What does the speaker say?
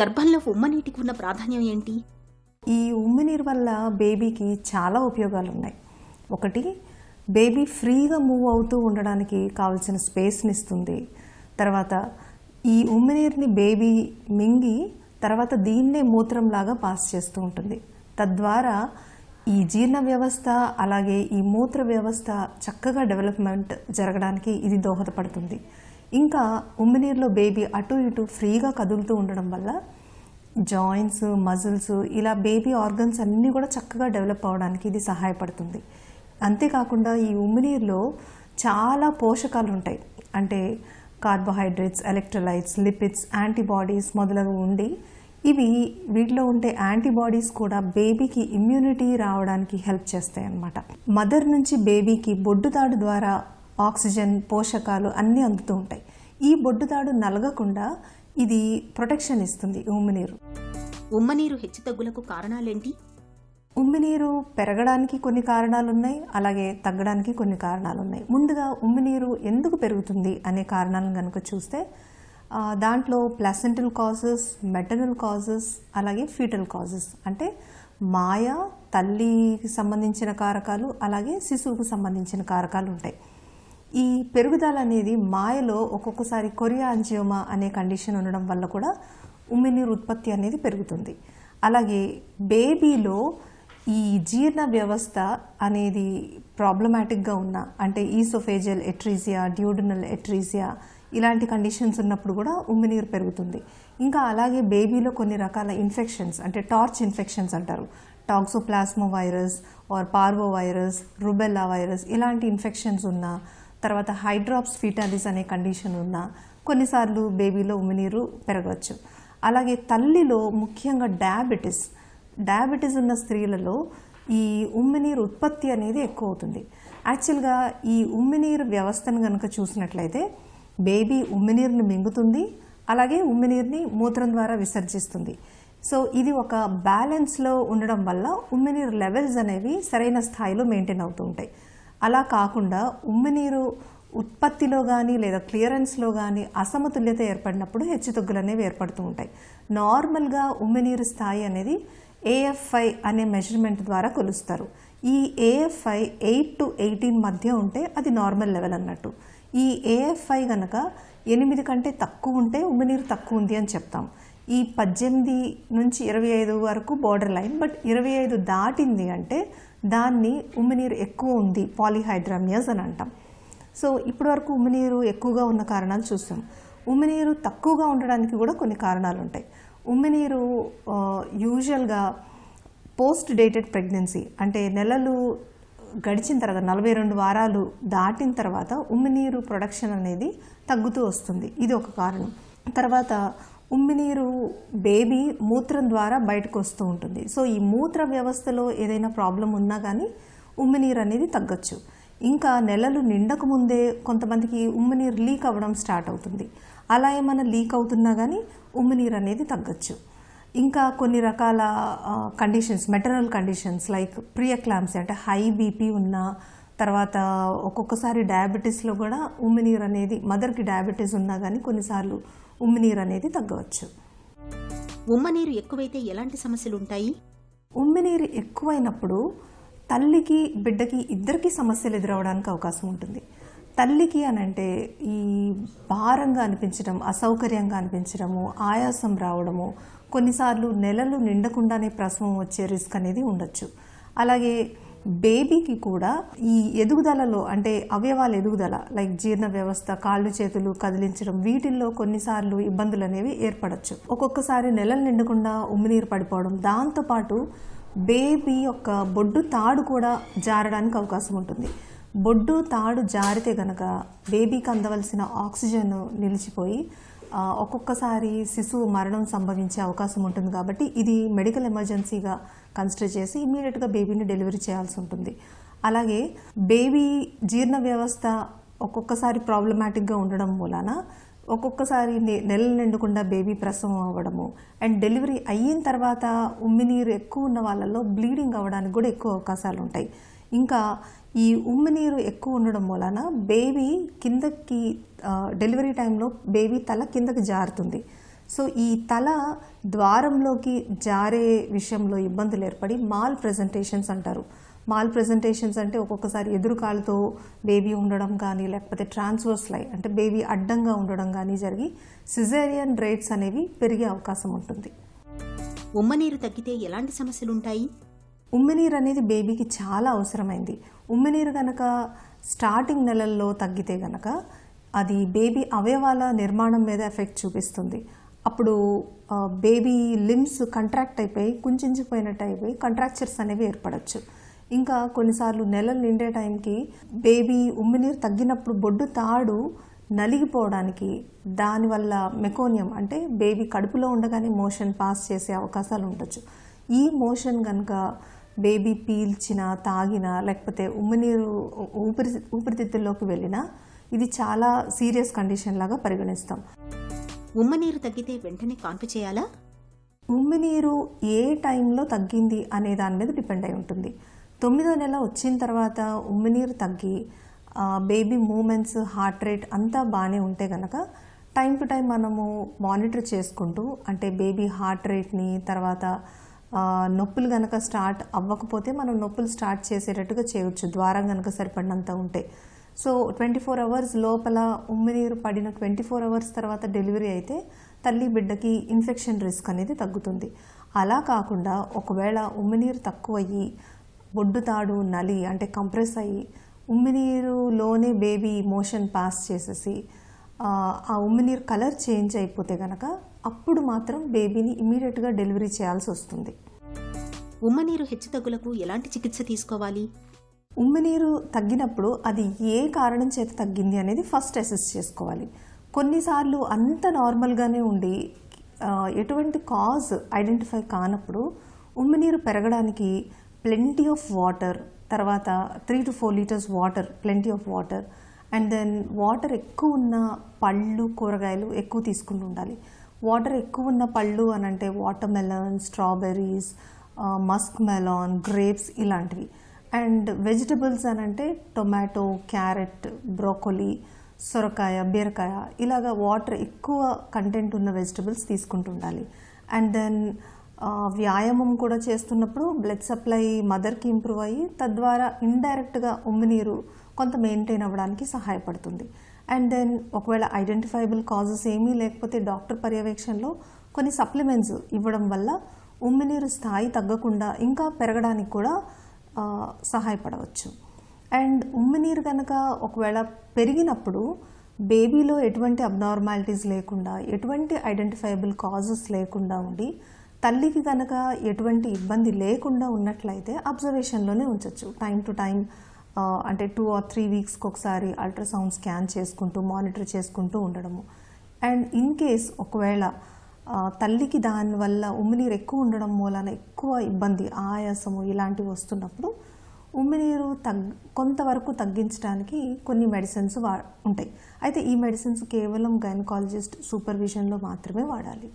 గర్భంలో ఉమ్మనీటికి ఉన్న ప్రాధాన్యం ఏంటి? ఈ ఉమ్మినీరు వల్ల బేబీకి చాలా ఉపయోగాలు ఉన్నాయి ఒకటి బేబీ ఫ్రీగా మూవ్ అవుతూ ఉండడానికి కావాల్సిన స్పేస్ని ఇస్తుంది. తర్వాత ఈ ఉమ్మినీరుని బేబీ మింగి తర్వాత దీన్నే మూత్రంలాగా పాస్ చేస్తూ ఉంటుంది. తద్వారా ఈ జీర్ణ వ్యవస్థ అలాగే ఈ మూత్ర వ్యవస్థ చక్కగా డెవలప్మెంట్ జరగడానికి ఇది దోహదపడుతుంది. ఇంకా ఉమ్మినీరులో బేబీ అటు ఇటు ఫ్రీగా కదులుతూ ఉండడం వల్ల జాయింట్స్ మజిల్స్ ఇలా బేబీ ఆర్గన్స్ అన్నీ కూడా చక్కగా డెవలప్ అవడానికి ఇది సహాయపడుతుంది. అంతేకాకుండా ఈ ఉమ్మినీరులో చాలా పోషకాలు ఉంటాయి. అంటే కార్బోహైడ్రేట్స్ ఎలక్ట్రోలైట్స్ లిపిడ్స్ యాంటీబాడీస్ మొదలగు ఉండి ఇవి వీటిలో ఉండే యాంటీబాడీస్ కూడా బేబీకి ఇమ్యూనిటీ రావడానికి హెల్ప్ చేస్తాయి అన్నమాట మదర్ నుంచి బేబీకి బొడ్డు తాడు ద్వారా ఆక్సిజన్ పోషకాలు అన్నీ అందుతూ ఉంటాయి. ఈ బొడ్డుతాడు నలగకుండా ఇది ప్రొటెక్షన్ ఇస్తుంది ఉమ్మినీరు ఉమ్మనీరు హెచ్చుతగ్గులకు కారణాలేంటి? ఉమ్మినీరు పెరగడానికి కొన్ని కారణాలు ఉన్నాయి అలాగే తగ్గడానికి కొన్ని కారణాలు ఉన్నాయి ముందుగా ఉమ్మినీరు ఎందుకు పెరుగుతుంది అనే కారణాలను కనుక చూస్తే దాంట్లో ప్లసెంటల్ కాజెస్ మెటరల్ కాజెస్ అలాగే ఫీటల్ కాజెస్. అంటే మాయ తల్లికి సంబంధించిన కారకాలు అలాగే శిశువుకు సంబంధించిన కారకాలు ఉంటాయి. ఈ పెరుగుదల అనేది మాయలో ఒక్కొక్కసారి కొరియాంజియోమా అనే కండిషన్ ఉండడం వల్ల కూడా ఉమ్మినీరు ఉత్పత్తి అనేది పెరుగుతుంది. అలాగే బేబీలో ఈ జీర్ణ వ్యవస్థ అనేది ప్రాబ్లమాటిక్గా ఉన్న అంటే ఈసోఫేజియల్ ఎట్రీజియా డ్యూడినల్ ఎట్రీజియా ఇలాంటి కండిషన్స్ ఉన్నప్పుడు కూడా ఉమ్మినీరు పెరుగుతుంది. ఇంకా అలాగే బేబీలో కొన్ని రకాల ఇన్ఫెక్షన్స్ అంటే టార్చ్ ఇన్ఫెక్షన్స్ అంటారు. Toxoplasma virus or parvo virus rubella virus ఇలాంటి ఇన్ఫెక్షన్స్ ఉన్నా తర్వాత హైడ్రాప్స్ ఫీటాలిస్ అనే కండిషన్ ఉన్నా కొన్నిసార్లు బేబీలో ఉమ్మినీరు పెరగవచ్చు. అలాగే తల్లిలో ముఖ్యంగా డయాబెటిస్ డయాబెటీస్ ఉన్న స్త్రీలలో ఈ ఉమ్మినీరు ఉత్పత్తి అనేది ఎక్కువ అవుతుంది యాక్చువల్గా ఈ ఉమ్మినీరు వ్యవస్థను కనుక చూసినట్లయితే బేబీ ఉమ్మినీరుని మింగుతుంది అలాగే ఉమ్మినీరుని మూత్రం ద్వారా విసర్జిస్తుంది. సో ఇది ఒక బ్యాలెన్స్లో ఉండడం వల్ల ఉమ్మినీరు లెవెల్స్ అనేవి సరైన స్థాయిలో మెయింటైన్ అవుతూ ఉంటాయి. అలా కాకుండా ఉమ్మినీరు ఉత్పత్తిలో కానీ లేదా క్లియరెన్స్లో కానీ అసమతుల్యత ఏర్పడినప్పుడు హెచ్చుతగ్గులు అనేవి ఏర్పడుతూ ఉంటాయి. నార్మల్గా ఉమ్మినీరు స్థాయి అనేది ఏఎఫ్ఐ అనే మెజర్మెంట్ ద్వారా కొలుస్తారు. ఈ ఏఎఫ్ఐ ఎయిట్ టు ఎయిటీన్ మధ్య ఉంటే అది నార్మల్ లెవెల్ అన్నట్టు. ఈ ఏఎఫ్ఐ కనుక ఎనిమిది కంటే తక్కువ ఉంటే ఉమ్మినీరు తక్కువ ఉంది అని చెప్తాం. ఈ పద్దెనిమిది నుంచి ఇరవై ఐదు వరకు బార్డర్ లైన్ బట్ ఇరవై ఐదు దాటింది అంటే దాన్ని ఉమ్మినీరు ఎక్కువ ఉంది పాలిహైడ్రామియాస్ అని అంటాం. సో ఇప్పటి వరకు ఉమ్మినీరు ఎక్కువగా ఉన్న కారణాలు చూస్తాం ఉమ్మినీరు తక్కువగా ఉండడానికి కూడా కొన్ని కారణాలు ఉంటాయి. ఉమ్మినీరు యూజువల్గా పోస్ట్ డేటెడ్ ప్రెగ్నెన్సీ అంటే నెలలు గడిచిన తర్వాత నలభై రెండు వారాలు దాటిన తర్వాత ఉమ్మినీరు ప్రొడక్షన్ అనేది తగ్గుతూ వస్తుంది. ఇది ఒక కారణం. తర్వాత ఉమ్మినీరు బేబీ మూత్రం ద్వారా బయటకు వస్తూ ఉంటుంది. సో ఈ మూత్ర వ్యవస్థలో ఏదైనా ప్రాబ్లం ఉన్నా కానీ ఉమ్మినీరు అనేది తగ్గొచ్చు. ఇంకా నెలలు నిండక ముందే కొంతమందికి ఉమ్మినీరు లీక్ అవ్వడం స్టార్ట్ అవుతుంది. అలా ఏమైనా లీక్ అవుతున్నా కానీ ఉమ్మినీరు అనేది తగ్గొచ్చు. ఇంకా కొన్ని రకాల conditions maternal conditions like preeclampsia అంటే హై బీపీ ఉన్న తర్వాత ఒక్కొక్కసారి డయాబెటీస్లో కూడా ఉమ్మినీరు అనేది మదర్కి డయాబెటీస్ ఉన్నా కానీ కొన్నిసార్లు ఉమ్మినీరు అనేది తగ్గవచ్చు. ఉమ్మనీరు ఎక్కువైతే ఎలాంటి సమస్యలు ఉంటాయి ఉమ్మినీరు ఎక్కువైనప్పుడు తల్లికి బిడ్డకి ఇద్దరికి సమస్యలు ఎదురవడానికి అవకాశం ఉంటుంది. తల్లికి అని అంటే ఈ భారంగా అనిపించడం అసౌకర్యంగా అనిపించడము ఆయాసం రావడము కొన్నిసార్లు నెలలు నిండకుండానే ప్రసవం వచ్చే రిస్క్ అనేది ఉండొచ్చు. అలాగే బేబీకి కూడా ఈ ఎదుగుదలలో అంటే అవయవాల ఎదుగుదల లైక్ జీర్ణ వ్యవస్థ కాళ్ళు చేతులు కదిలించడం వీటిల్లో కొన్నిసార్లు ఇబ్బందులు అనేవి ఏర్పడచ్చు. ఒక్కొక్కసారి నెలలు నిండకుండా ఉమ్మినీరు పడిపోవడం దాంతోపాటు బేబీ యొక్క బొడ్డు తాడు కూడా జారడానికి అవకాశం ఉంటుంది. బొడ్డు తాడు జారితే గనక బేబీకి అందవలసిన ఆక్సిజన్ నిలిచిపోయి ఒక్కొక్కసారి శిశువు మరణం సంభవించే అవకాశం ఉంటుంది కాబట్టి ఇది మెడికల్ ఎమర్జెన్సీగా కన్సిడర్ చేసి ఇమీడియట్గా బేబీని డెలివరీ చేయాల్సి ఉంటుంది. అలాగే బేబీ జీర్ణ వ్యవస్థ ఒక్కొక్కసారి ప్రాబ్లమాటిక్గా ఉండడం మూలాన ఒక్కొక్కసారి నెల నెలలు నిండకుండా బేబీ ప్రసవం అవ్వడము. అండ్ డెలివరీ అయిన తర్వాత ఉమ్మినీరు ఎక్కువ ఉన్న వాళ్ళల్లో బ్లీడింగ్ అవ్వడానికి కూడా ఎక్కువ అవకాశాలు ఉంటాయి. ఇంకా ఈ ఉమ్మినీరు ఎక్కువ ఉండడం వలన బేబీ కిందకి డెలివరీ టైంలో బేబీ తల కిందకి జారుతుంది. సో ఈ తల ద్వారంలోకి జారే విషయంలో ఇబ్బందులు ఏర్పడి మాల్ ప్రజెంటేషన్స్ అంటారు. మాల్ ప్రజెంటేషన్స్ అంటే ఒక్కొక్కసారి ఎదురు కాలుతో బేబీ ఉండడం కానీ లేకపోతే ట్రాన్స్వర్స్ లై అంటే బేబీ అడ్డంగా ఉండడం కానీ జరిగి సిజేరియన్ రేట్స్ అనేవి పెరిగే అవకాశం ఉంటుంది. ఉమ్మనీరు తగ్గితే ఎలాంటి సమస్యలు ఉంటాయి ఉమ్మినీరు అనేది బేబీకి చాలా అవసరమైంది. ఉమ్మినీరు కనుక స్టార్టింగ్ నెలల్లో తగ్గితే గనక అది బేబీ అవయవాల నిర్మాణం మీద ఎఫెక్ట్ చూపిస్తుంది. అప్పుడు బేబీ లిమ్స్ కంట్రాక్ట్ అయిపోయి కుంచించిపోయినట్టు అయిపోయి కంట్రాక్చర్స్ అనేవి ఏర్పడవచ్చు ఇంకా కొన్నిసార్లు నెలలు నిండే టైంకి బేబీ ఉమ్మినీరు తగ్గినప్పుడు బొడ్డు తాడు నలిగిపోవడానికి దానివల్ల మెకోనియం అంటే బేబీ కడుపులో ఉండగానే మోషన్ పాస్ చేసే అవకాశాలు ఉండొచ్చు. ఈ మోషన్ కనుక బేబీ పీల్చిన తాగిన లేకపోతే ఉమ్మినీరు ఊపిరి ఊపిరితిత్తుల్లోకి వెళ్ళినా ఇది చాలా సీరియస్ కండిషన్ లాగా పరిగణిస్తాం. ఉమ్మనీరు తగ్గితే వెంటనే కాన్పు చేయాలా? ఉమ్మినీరు ఏ టైంలో తగ్గింది అనే దాని మీద డిపెండ్ అయి ఉంటుంది. తొమ్మిదో నెల వచ్చిన తర్వాత ఉమ్మినీరు తగ్గి బేబీ మూమెంట్స్ హార్ట్ రేట్ అంతా బాగానే ఉంటే కనుక టైం టు టైం మనము మానిటర్ చేసుకుంటూ అంటే బేబీ హార్ట్ రేట్ని తర్వాత నొప్పులు కనుక స్టార్ట్ అవ్వకపోతే మనం నొప్పులు స్టార్ట్ చేసేటట్టుగా చేయొచ్చు. ద్వారం కనుక సరిపడినంత ఉంటే. సో ట్వంటీ ఫోర్ అవర్స్ లోపల ఉమ్మినీరు పడిన ట్వంటీ ఫోర్ అవర్స్ తర్వాత డెలివరీ అయితే తల్లి బిడ్డకి ఇన్ఫెక్షన్ రిస్క్ అనేది తగ్గుతుంది. అలా కాకుండా ఒకవేళ ఉమ్మినీరు తక్కువయ్యి బొడ్డు తాడు నలి అంటే కంప్రెస్ అయ్యి ఉమ్మినీరులోనే బేబీ మోషన్ పాస్ చేసేసి ఆ, ఉమ్మినీరు కలర్ చేంజ్ అయిపోతే కనుక అప్పుడు మాత్రం బేబీని ఇమీడియట్గా డెలివరీ చేయాల్సి వస్తుంది. ఉమ్మనీరు హెచ్చుతగ్గులకు ఎలాంటి చికిత్స తీసుకోవాలి? ఉమ్మినీరు తగ్గినప్పుడు అది ఏ కారణం చేత తగ్గింది అనేది ఫస్ట్ అసెస్ చేసుకోవాలి. కొన్నిసార్లు అంత నార్మల్గానే ఉండి ఎటువంటి కాజ్ ఐడెంటిఫై కానప్పుడు ఉమ్మినీరు పెరగడానికి ప్లెంటీ ఆఫ్ వాటర్ తర్వాత three to four litres water plenty of water and then water ఎక్కువ ఉన్న పళ్ళు కూరగాయలు ఎక్కువ తీసుకుంటూ ఉండాలి. వాటర్ ఎక్కువ ఉన్న పళ్ళు అని అంటే watermelon strawberries Musk melon grapes ఇలాంటివి. అండ్ వెజిటబుల్స్ అని అంటే టొమాటో క్యారెట్ బ్రోకోలీ సొరకాయ బీరకాయ ఇలాగ వాటర్ ఎక్కువ కంటెంట్ ఉన్న వెజిటబుల్స్ తీసుకుంటూ ఉండాలి. అండ్ దెన్ వ్యాయామం కూడా చేస్తున్నప్పుడు బ్లడ్ సప్లై మదర్కి ఇంప్రూవ్ అయ్యి తద్వారా ఇండైరెక్ట్గా ఉమ్మినీరు కొంత మెయింటైన్ అవ్వడానికి సహాయపడుతుంది. అండ్ దెన్ ఒకవేళ ఐడెంటిఫైబుల్ కాజెస్ ఏమీ లేకపోతే డాక్టర్ పర్యవేక్షణలో కొన్ని సప్లిమెంట్స్ ఇవ్వడం వల్ల ఉమ్మినీరు స్థాయి తగ్గకుండా ఇంకా పెరగడానికి కూడా సహాయపడవచ్చు. అండ్ ఉమ్మినీరు కనుక ఒకవేళ పెరిగినప్పుడు బేబీలో ఎటువంటి అబ్నార్మాలిటీస్ లేకుండా ఎటువంటి ఐడెంటిఫైబుల్ కాజెస్ లేకుండా ఉండి తల్లికి కనుక ఎటువంటి ఇబ్బంది లేకుండా ఉన్నట్లయితే అబ్జర్వేషన్లోనే ఉంచవచ్చు టైం టు టైం అంటే టూ ఆర్ త్రీ వీక్స్కి ఒకసారి అల్ట్రాసౌండ్ స్కాన్ చేసుకుంటూ మానిటర్ చేసుకుంటూ ఉండడము. అండ్ ఇన్ కేస్ ఒకవేళ తల్లికి దానివల్ల ఉమ్మినీరు ఎక్కువ ఉండడం మూలాన ఎక్కువ ఇబ్బంది ఆయాసము ఇలాంటివి వస్తున్నప్పుడు ఉమ్మినీరు తగ్ కొంతవరకు తగ్గించడానికి కొన్ని మెడిసిన్స్ వా ఉంటాయి. అయితే ఈ మెడిసిన్స్ కేవలం గైనకాలజిస్ట్ సూపర్విజన్లో మాత్రమే వాడాలి.